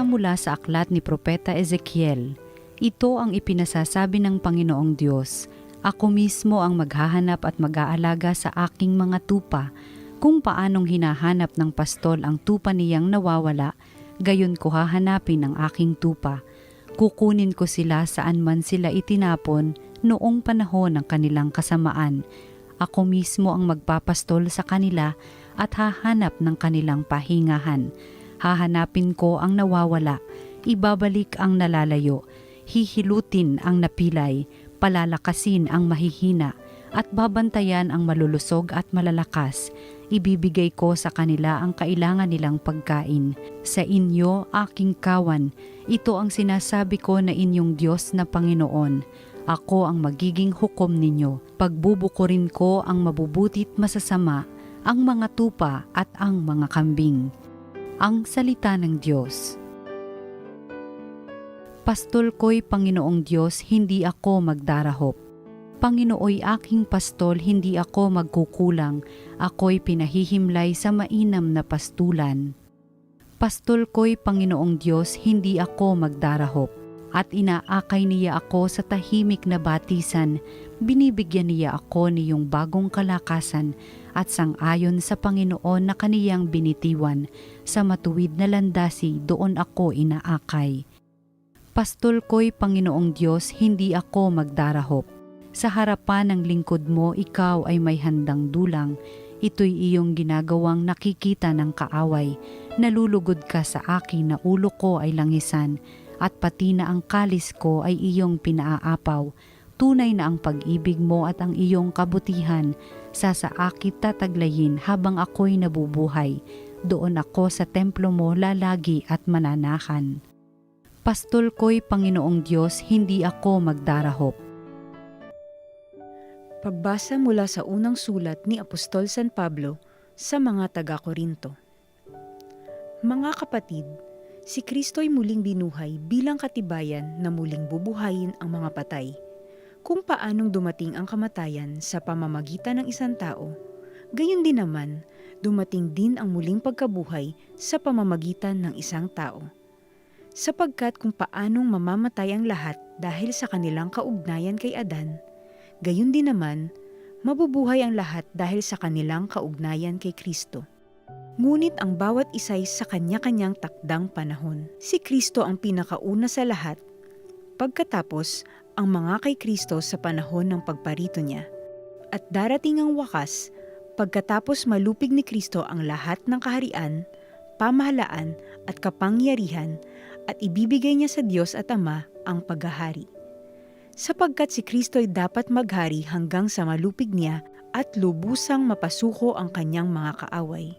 mula sa aklat ni Propeta Ezekiel. Ito ang ipinasasabi ng Panginoong Diyos. Ako mismo ang maghahanap at mag-aalaga sa aking mga tupa. Kung paanong hinahanap ng pastol ang tupa niyang nawawala, gayon ko hahanapin ang aking tupa. Kukunin ko sila saan man sila itinapon noong panahon ng kanilang kasamaan. Ako mismo ang magpapastol sa kanila at hahanap ng kanilang pahingahan. Hahanapin ko ang nawawala, ibabalik ang nalalayo, hihilutin ang napilay, palalakasin ang mahihina, at babantayan ang malulusog at malalakas. Ibibigay ko sa kanila ang kailangan nilang pagkain. Sa inyo, aking kawan, ito ang sinasabi ko na inyong Diyos na Panginoon. Ako ang magiging hukom ninyo. Pagbubukurin ko ang mabubutit masasama, ang mga tupa at ang mga kambing. Ang salita ng Diyos. Pastol ko'y Panginoong Diyos, hindi ako magdarahop. Panginooy aking pastol, hindi ako magkukulang. Ako'y pinahihimlay sa mainam na pastulan. Pastol ko'y Panginoong Diyos, hindi ako magdarahop. At inaakay niya ako sa tahimik na batisan, binibigyan niya ako niyong bagong kalakasan at sangayon sa Panginoon na kaniyang binitiwan, sa matuwid na landasi doon ako inaakay. Pastol ko'y Panginoong Diyos, hindi ako magdarahop. Sa harapan ng lingkod mo, ikaw ay may handang dulang. Ito'y iyong ginagawang nakikita ng kaaway. Nalulugod ka sa akin na ulo ko ay langisan at pati na ang kalis ko ay iyong pinaaapaw. Tunay na ang pag-ibig mo at ang iyong kabutihan sa saakit tataglayin habang ako'y nabubuhay. Doon ako sa templo mo lalagi at mananahan. Pastol ko'y Panginoong Diyos, hindi ako magdarahop. Pagbasa mula sa unang sulat ni Apostol San Pablo sa mga taga-Korinto. Mga kapatid, si Kristo'y muling binuhay bilang katibayan na muling bubuhayin ang mga patay. Kung paanong dumating ang kamatayan sa pamamagitan ng isang tao, gayon din naman dumating din ang muling pagkabuhay sa pamamagitan ng isang tao. Sapagkat kung paanong mamamatay ang lahat dahil sa kanilang kaugnayan kay Adan, gayon din naman mabubuhay ang lahat dahil sa kanilang kaugnayan kay Kristo. Ngunit ang bawat isa'y sa kanya-kanyang takdang panahon. Si Kristo ang pinakauna sa lahat, pagkatapos ang mga kay Kristo sa panahon ng pagparito niya. At darating ang wakas, pagkatapos malupig ni Kristo ang lahat ng kaharian, pamahalaan at kapangyarihan at ibibigay niya sa Diyos at Ama ang paghahari. Sapagkat si Kristo'y dapat maghari hanggang sa malupig niya at lubusang mapasuko ang kanyang mga kaaway.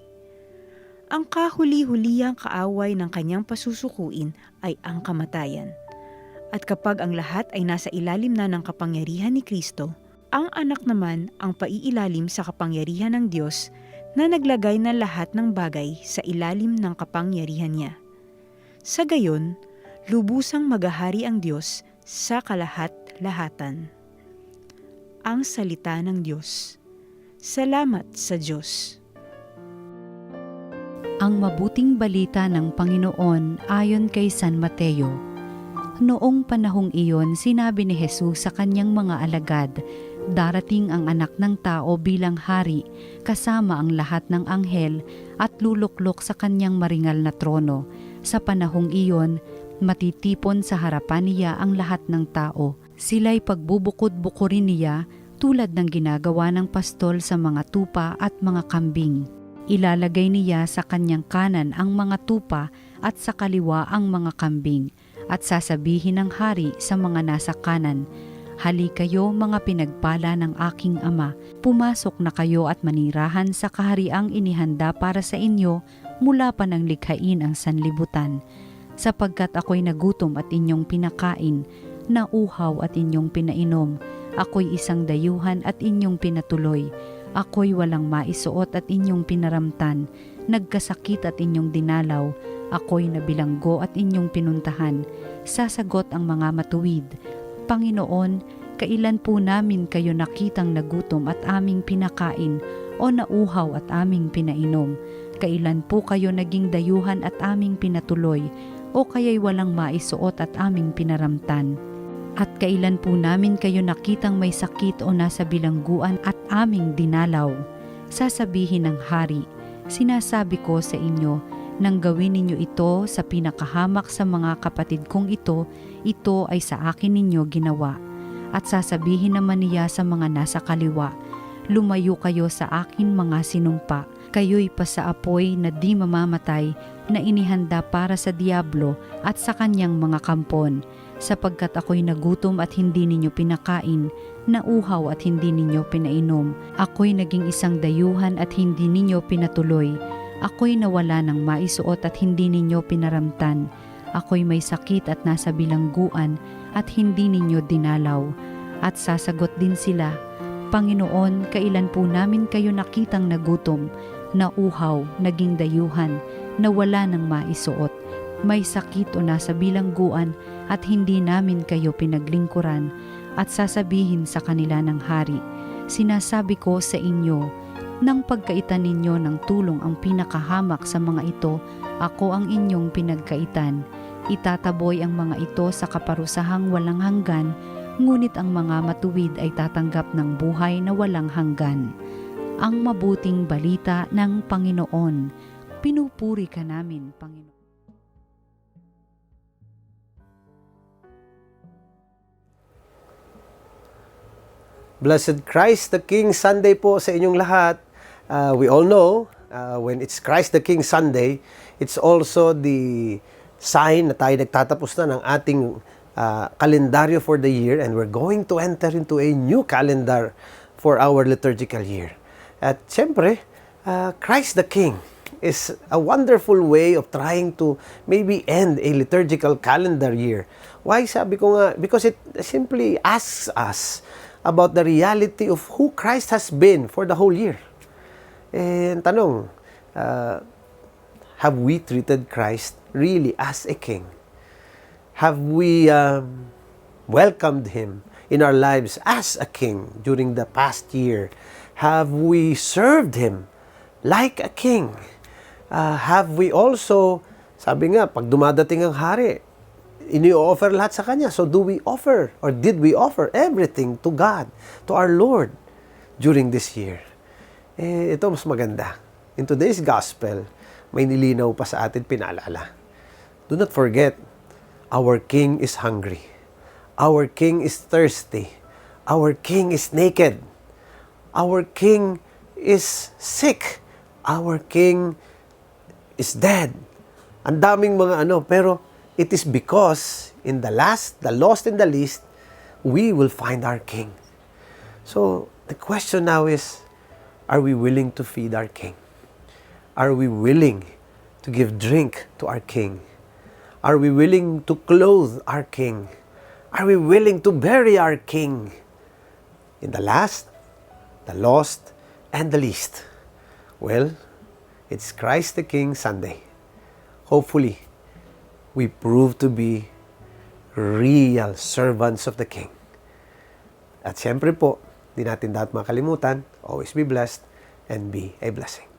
Ang kahuli-hulihang kaaway ng kanyang pasusukuin ay ang kamatayan. At kapag ang lahat ay nasa ilalim na ng kapangyarihan ni Kristo, ang anak naman ang paiilalim sa kapangyarihan ng Diyos na naglagay ng lahat ng bagay sa ilalim ng kapangyarihan niya. Sa gayon, lubusang magahari ang Diyos sa kalahat-lahatan. Ang Salita ng Diyos. Salamat sa Diyos. Ang mabuting balita ng Panginoon ayon kay San Mateo. Noong panahong iyon, sinabi ni Jesus sa kanyang mga alagad, Darating ang anak ng tao bilang hari, kasama ang lahat ng anghel at luluklok sa kanyang maringal na trono. Sa panahong iyon, matitipon sa harapan niya ang lahat ng tao. Sila'y pagbubukod-bukurin niya tulad ng ginagawa ng pastol sa mga tupa at mga kambing. Ilalagay niya sa kanyang kanan ang mga tupa at sa kaliwa ang mga kambing at sasabihin ng hari sa mga nasa kanan, Hali kayo mga pinagpala ng aking ama, pumasok na kayo at manirahan sa kahariang inihanda para sa inyo mula pa ng likhain ang sanlibutan. Sapagkat ako'y nagutom at inyong pinakain, nauhaw at inyong pinainom, ako'y isang dayuhan at inyong pinatuloy, ako'y walang maisuot at inyong pinaramtan, nagkasakit at inyong dinalaw, ako'y nabilanggo at inyong pinuntahan. Sasagot ang mga matuwid, Panginoon, kailan po namin kayo nakitang nagutom at aming pinakain o nauhaw at aming pinainom? Kailan po kayo naging dayuhan at aming pinatuloy o kaya'y walang maisuot at aming pinaramtan. At kailan po namin kayo nakitang may sakit o nasa bilangguan at aming dinalaw? Sasabihin ng hari, sinasabi ko sa inyo, nang gawin ninyo ito sa pinakahamak sa mga kapatid kong ito, ito ay sa akin ninyo ginawa. At sasabihin naman niya sa mga nasa kaliwa, lumayo kayo sa akin mga sinumpa, kayo'y pa sa apoy na di mamamatay na inihanda para sa Diablo at sa kanyang mga kampon, sapagkat ako'y nagutom at hindi ninyo pinakain, nauhaw at hindi ninyo pinainom, ako'y naging isang dayuhan at hindi ninyo pinatuloy, ako'y nawala ng maisuot at hindi ninyo pinaramtan, ako'y may sakit at nasa bilangguan at hindi ninyo dinalaw. At sasagot din sila, Panginoon, kailan po namin kayo nakitang nagutom, nauhaw, naging dayuhan, nawala ng maisuot, may sakit o nasa bilangguan at hindi namin kayo pinaglingkuran. At sasabihin sa kanila ng hari, sinasabi ko sa inyo, nang pagkaitan ninyo ng tulong ang pinakahamak sa mga ito, ako ang inyong pinagkaitan. Itataboy ang mga ito sa kaparusahang walang hanggan, ngunit ang mga matuwid ay tatanggap ng buhay na walang hanggan. Ang mabuting balita ng Panginoon. Pinupuri ka namin, Panginoon. Blessed Christ the King Sunday po sa inyong lahat. Uh, we all know uh, when it's Christ the King Sunday, it's also the sign na tayo nagtatapos na ng ating uh, kalendaryo for the year and we're going to enter into a new calendar for our liturgical year. At siyempre, uh, Christ the King is a wonderful way of trying to maybe end a liturgical calendar year. Why? Sabi ko nga, because it simply asks us about the reality of who Christ has been for the whole year. And tanong, uh, have we treated Christ really as a king? Have we um, welcomed him in our lives as a king during the past year? Have we served him like a king? Uh, have we also, sabi nga, pag dumadating ang hari, ini-offer lahat sa Kanya. So do we offer or did we offer everything to God, to our Lord during this year? Eh, ito mas maganda. In today's gospel, may nilinaw pa sa atin pinaalala. Do not forget, our King is hungry. Our King is thirsty. Our King is naked. Our King is sick. Our King is dead. Ang daming mga ano, pero it is because in the last, the lost and the least, we will find our King. So, the question now is, are we willing to feed our King? Are we willing to give drink to our King? Are we willing to clothe our King? Are we willing to bury our King? In the last, the lost, and the least. Well, it's Christ the King Sunday. Hopefully, we prove to be real servants of the King. At siyempre po, di natin dapat makalimutan, always be blessed and be a blessing.